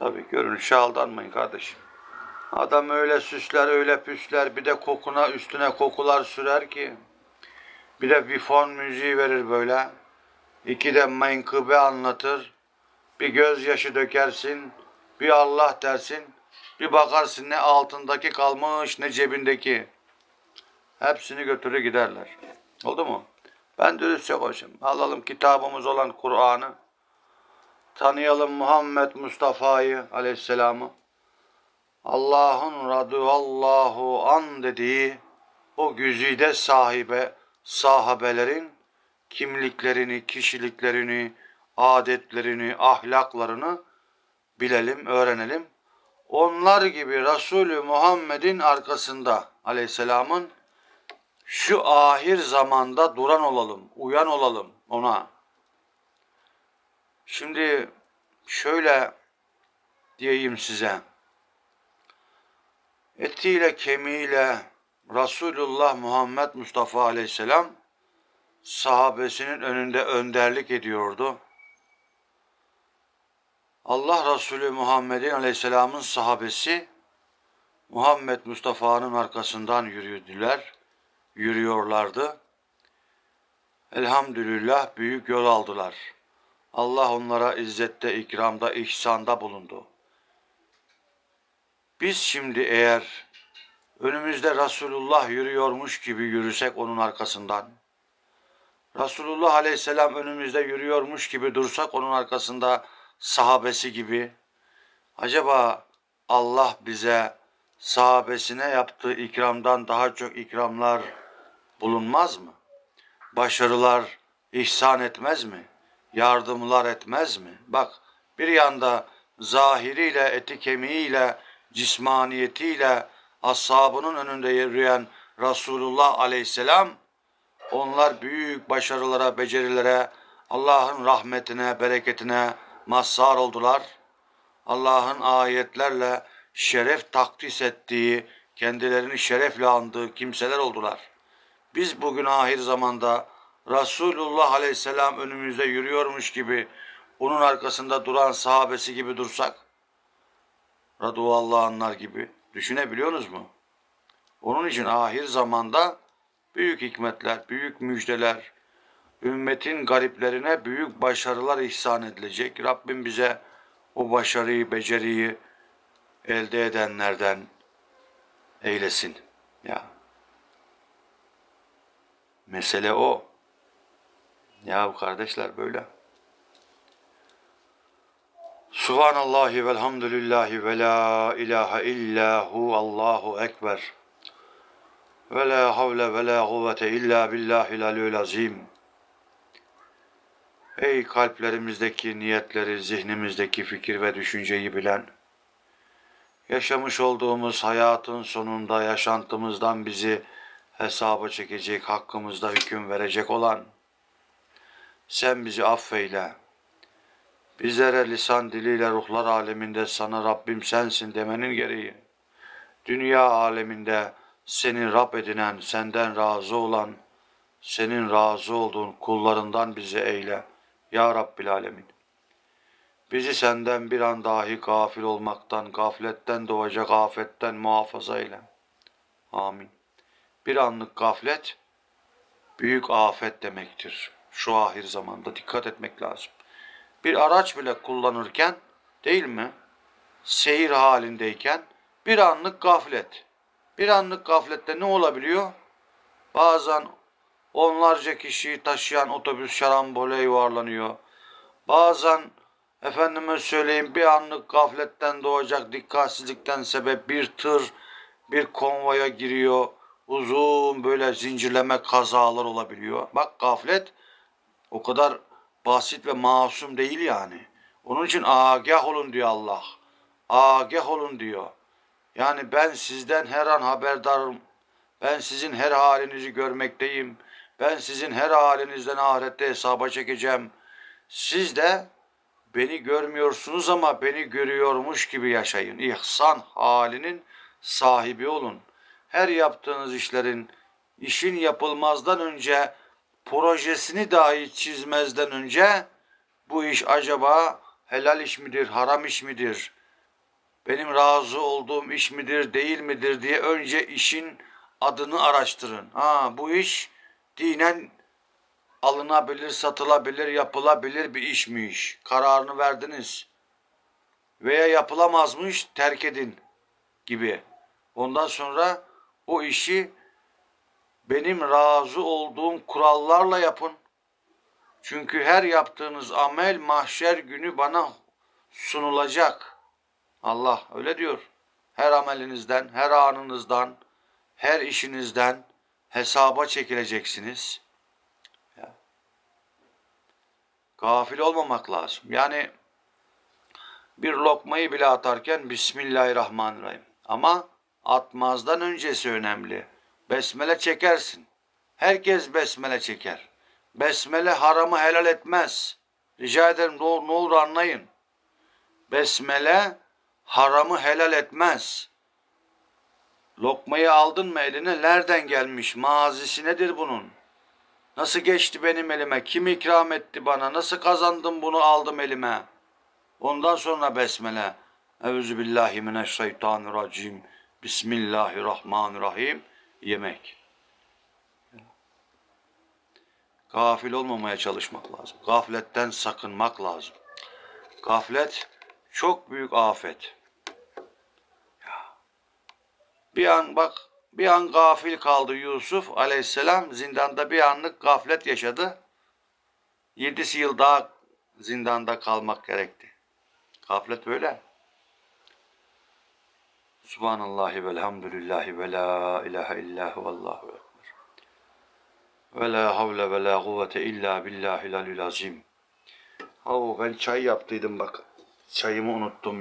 Tabii görünüşe aldanmayın kardeşim. Adam öyle süsler öyle püsler bir de kokuna üstüne kokular sürer ki. Bir de bir fon müziği verir böyle. İki de menkıbe anlatır. Bir gözyaşı dökersin. Bir Allah dersin. Bir bakarsın ne altındaki kalmış ne cebindeki. Hepsini götürür giderler. Oldu mu? Ben dürüstçe konuşayım. Alalım kitabımız olan Kur'an'ı. Tanıyalım Muhammed Mustafa'yı aleyhisselamı. Allah'ın radu Allahu an dediği o güzide sahibe sahabelerin kimliklerini, kişiliklerini, adetlerini, ahlaklarını bilelim, öğrenelim. Onlar gibi Resulü Muhammed'in arkasında aleyhisselamın şu ahir zamanda duran olalım, uyan olalım ona. Şimdi şöyle diyeyim size. Etiyle kemiğiyle Resulullah Muhammed Mustafa Aleyhisselam sahabesinin önünde önderlik ediyordu. Allah Resulü Muhammed'in Aleyhisselam'ın sahabesi Muhammed Mustafa'nın arkasından yürüdüler, yürüyorlardı. Elhamdülillah büyük yol aldılar. Allah onlara izzette, ikramda, ihsanda bulundu. Biz şimdi eğer önümüzde Resulullah yürüyormuş gibi yürüsek onun arkasından, Resulullah Aleyhisselam önümüzde yürüyormuş gibi dursak onun arkasında sahabesi gibi, acaba Allah bize sahabesine yaptığı ikramdan daha çok ikramlar bulunmaz mı? Başarılar ihsan etmez mi? Yardımlar etmez mi? Bak bir yanda zahiriyle, eti kemiğiyle, cismaniyetiyle ashabının önünde yürüyen Resulullah aleyhisselam onlar büyük başarılara, becerilere, Allah'ın rahmetine, bereketine mazhar oldular. Allah'ın ayetlerle şeref takdis ettiği, kendilerini şerefle andığı kimseler oldular. Biz bugün ahir zamanda Resulullah Aleyhisselam önümüzde yürüyormuş gibi onun arkasında duran sahabesi gibi dursak radıyallahu anlar gibi düşünebiliyorsunuz mu? Onun için ahir zamanda büyük hikmetler, büyük müjdeler, ümmetin gariplerine büyük başarılar ihsan edilecek. Rabbim bize o başarıyı, beceriyi elde edenlerden eylesin. Ya. Mesele o. Ya kardeşler böyle. Subhanallahi velhamdülillahi ve la ilahe illahu Allahu ekber. Ve la havle ve la kuvvete illa billahil aliyyil azim. Ey kalplerimizdeki niyetleri, zihnimizdeki fikir ve düşünceyi bilen, yaşamış olduğumuz hayatın sonunda yaşantımızdan bizi hesaba çekecek, hakkımızda hüküm verecek olan, sen bizi affeyle. Bizlere lisan diliyle ruhlar aleminde sana Rabbim sensin demenin gereği. Dünya aleminde seni Rab edinen, senden razı olan, senin razı olduğun kullarından bizi eyle. Ya Rabbil Alemin. Bizi senden bir an dahi gafil olmaktan, gafletten doğacak afetten muhafaza eyle. Amin. Bir anlık gaflet büyük afet demektir. Şu ahir zamanda dikkat etmek lazım. Bir araç bile kullanırken değil mi? Seyir halindeyken bir anlık gaflet. Bir anlık gaflette ne olabiliyor? Bazen onlarca kişiyi taşıyan otobüs şarambole yuvarlanıyor. Bazen efendime söyleyeyim bir anlık gafletten doğacak dikkatsizlikten sebep bir tır bir konvoya giriyor. Uzun böyle zincirleme kazalar olabiliyor. Bak gaflet o kadar basit ve masum değil yani. Onun için agah olun diyor Allah. Agah olun diyor. Yani ben sizden her an haberdarım. Ben sizin her halinizi görmekteyim. Ben sizin her halinizden ahirette hesaba çekeceğim. Siz de beni görmüyorsunuz ama beni görüyormuş gibi yaşayın. İhsan halinin sahibi olun. Her yaptığınız işlerin işin yapılmazdan önce projesini dahi çizmezden önce bu iş acaba helal iş midir, haram iş midir? benim razı olduğum iş midir değil midir diye önce işin adını araştırın. Ha bu iş dinen alınabilir, satılabilir, yapılabilir bir işmiş. Kararını verdiniz. Veya yapılamazmış terk edin gibi. Ondan sonra o işi benim razı olduğum kurallarla yapın. Çünkü her yaptığınız amel mahşer günü bana sunulacak. Allah öyle diyor. Her amelinizden, her anınızdan, her işinizden hesaba çekileceksiniz. Ya. Gafil olmamak lazım. Yani bir lokmayı bile atarken Bismillahirrahmanirrahim. Ama atmazdan öncesi önemli. Besmele çekersin. Herkes besmele çeker. Besmele haramı helal etmez. Rica ederim ne olur, ne olur anlayın. Besmele haramı helal etmez. Lokmayı aldın mı eline nereden gelmiş? Mazisi nedir bunun? Nasıl geçti benim elime? Kim ikram etti bana? Nasıl kazandım bunu aldım elime? Ondan sonra besmele. Euzubillahimineşşeytanirracim. Bismillahirrahmanirrahim. Yemek. Gafil olmamaya çalışmak lazım. Gafletten sakınmak lazım. Gaflet çok büyük afet. Bir an bak bir an gafil kaldı Yusuf aleyhisselam zindanda bir anlık gaflet yaşadı. Yedisi yıl daha zindanda kalmak gerekti. Gaflet böyle. Subhanallahi velhamdülillahi ve la ilahe illa huvallahu ekber. Ve la havle ve la kuvvete illa billahil aliyyil azim. Oo, ben çay yaptıydım bak. Çayımı unuttum.